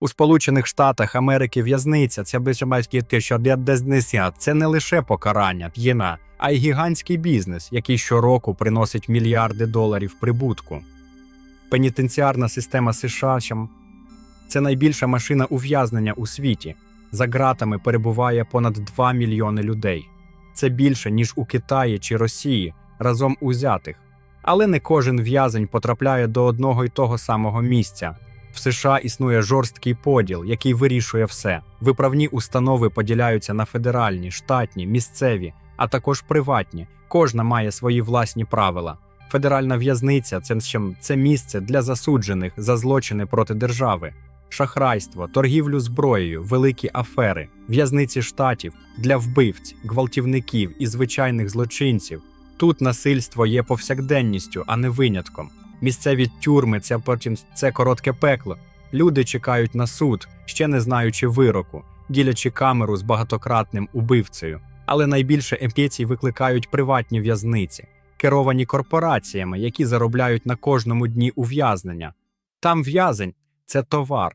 У Сполучених Штатах Америки в'язниця це безумовські що дезнеся. Це не лише покарання, п'єна, а й гігантський бізнес, який щороку приносить мільярди доларів прибутку. Пенітенціарна система США це найбільша машина ув'язнення у світі. За ґратами перебуває понад 2 мільйони людей. Це більше, ніж у Китаї чи Росії, разом узятих. Але не кожен в'язень потрапляє до одного й того самого місця. В США існує жорсткий поділ, який вирішує все. Виправні установи поділяються на федеральні, штатні, місцеві, а також приватні. Кожна має свої власні правила. Федеральна в'язниця це, це місце для засуджених за злочини проти держави, шахрайство, торгівлю зброєю, великі афери, в'язниці штатів для вбивць, гвалтівників і звичайних злочинців. Тут насильство є повсякденністю, а не винятком. Місцеві тюрми це потім це коротке пекло. Люди чекають на суд, ще не знаючи вироку, ділячи камеру з багатократним убивцею. Але найбільше емпецій викликають приватні в'язниці, керовані корпораціями, які заробляють на кожному дні ув'язнення. Там в'язень це товар.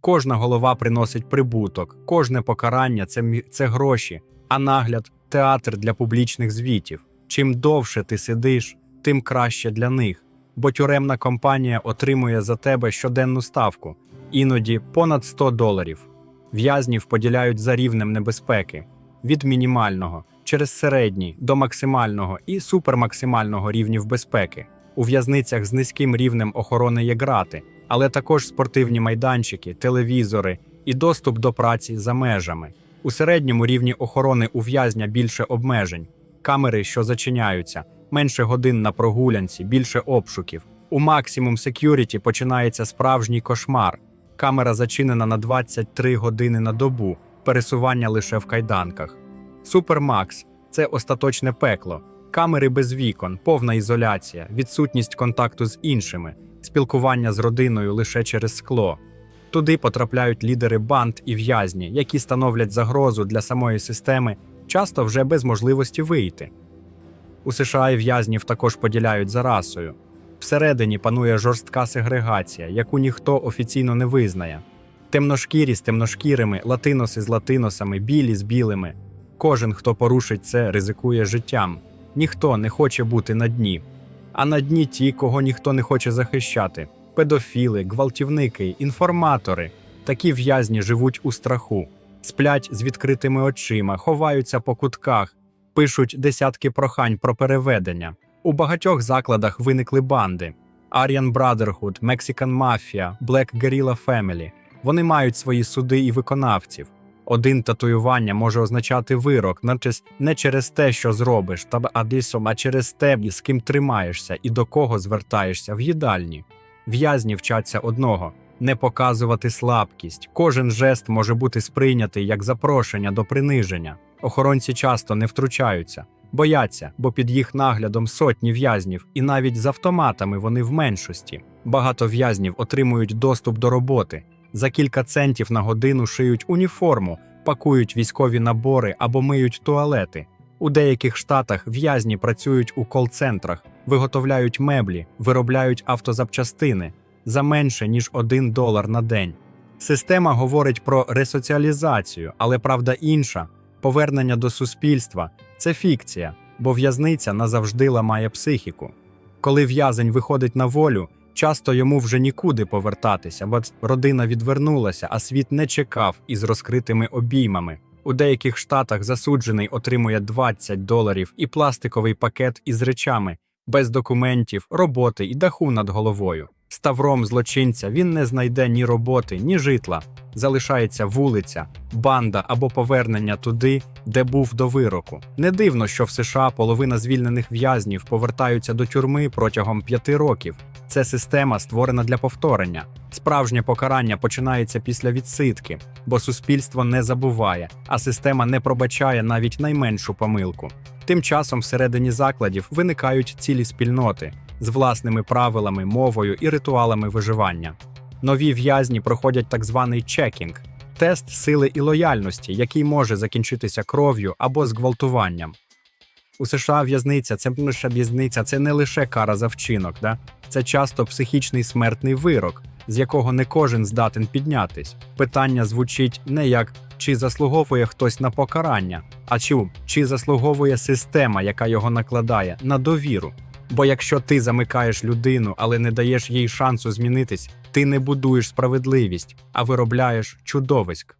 Кожна голова приносить прибуток, кожне покарання це, це гроші, а нагляд театр для публічних звітів. Чим довше ти сидиш, тим краще для них, бо тюремна компанія отримує за тебе щоденну ставку, іноді понад 100 доларів. В'язнів поділяють за рівнем небезпеки від мінімального через середній до максимального і супермаксимального рівнів безпеки. У в'язницях з низьким рівнем охорони є грати, але також спортивні майданчики, телевізори і доступ до праці за межами. У середньому рівні охорони у в'язня більше обмежень, камери, що зачиняються, менше годин на прогулянці, більше обшуків. У максимум секюріті починається справжній кошмар. Камера зачинена на 23 години на добу, пересування лише в кайданках. Супермакс це остаточне пекло. Камери без вікон, повна ізоляція, відсутність контакту з іншими, спілкування з родиною лише через скло. Туди потрапляють лідери банд і в'язні, які становлять загрозу для самої системи, часто вже без можливості вийти. У США і в'язнів також поділяють за расою. Всередині панує жорстка сегрегація, яку ніхто офіційно не визнає. Темношкірі з темношкірими, латиноси з латиносами, білі з білими. Кожен, хто порушить це, ризикує життям. Ніхто не хоче бути на дні. А на дні ті, кого ніхто не хоче захищати: педофіли, гвалтівники, інформатори. Такі в'язні живуть у страху, сплять з відкритими очима, ховаються по кутках, пишуть десятки прохань про переведення. У багатьох закладах виникли банди: Aryan Brotherhood, Mexican Mafia, Black Guerrilla Family. Вони мають свої суди і виконавців. Один татуювання може означати вирок, наче не через те, що зробиш, та адисом, а через те, з ким тримаєшся і до кого звертаєшся в їдальні. В'язні вчаться одного не показувати слабкість. Кожен жест може бути сприйнятий як запрошення до приниження. Охоронці часто не втручаються, бояться, бо під їх наглядом сотні в'язнів, і навіть з автоматами вони в меншості. Багато в'язнів отримують доступ до роботи. За кілька центів на годину шиють уніформу, пакують військові набори або миють туалети. У деяких штатах в'язні працюють у кол-центрах, виготовляють меблі, виробляють автозапчастини за менше ніж один долар на день. Система говорить про ресоціалізацію, але правда інша повернення до суспільства це фікція, бо в'язниця назавжди ламає психіку. Коли в'язень виходить на волю, часто йому вже нікуди повертатися, бо родина відвернулася, а світ не чекав із розкритими обіймами. У деяких штатах засуджений отримує 20 доларів і пластиковий пакет із речами, без документів, роботи і даху над головою. Ставром злочинця він не знайде ні роботи, ні житла. Залишається вулиця, банда або повернення туди, де був до вироку. Не дивно, що в США половина звільнених в'язнів повертаються до тюрми протягом п'яти років. Це система створена для повторення. Справжнє покарання починається після відсидки, бо суспільство не забуває, а система не пробачає навіть найменшу помилку. Тим часом всередині закладів виникають цілі спільноти з власними правилами, мовою і ритуалами виживання. Нові в'язні проходять так званий чекінг тест сили і лояльності, який може закінчитися кров'ю або зґвалтуванням. У США в'язниця це лише в'язниця, це не лише кара за вчинок, да? це часто психічний смертний вирок. з якого не кожен здатен піднятись. Питання звучить не як чи заслуговує хтось на покарання, а чи, чи заслуговує система, яка його накладає, на довіру. Бо якщо ти замикаєш людину, але не даєш їй шансу змінитись, ти не будуєш справедливість, а виробляєш чудовиськ.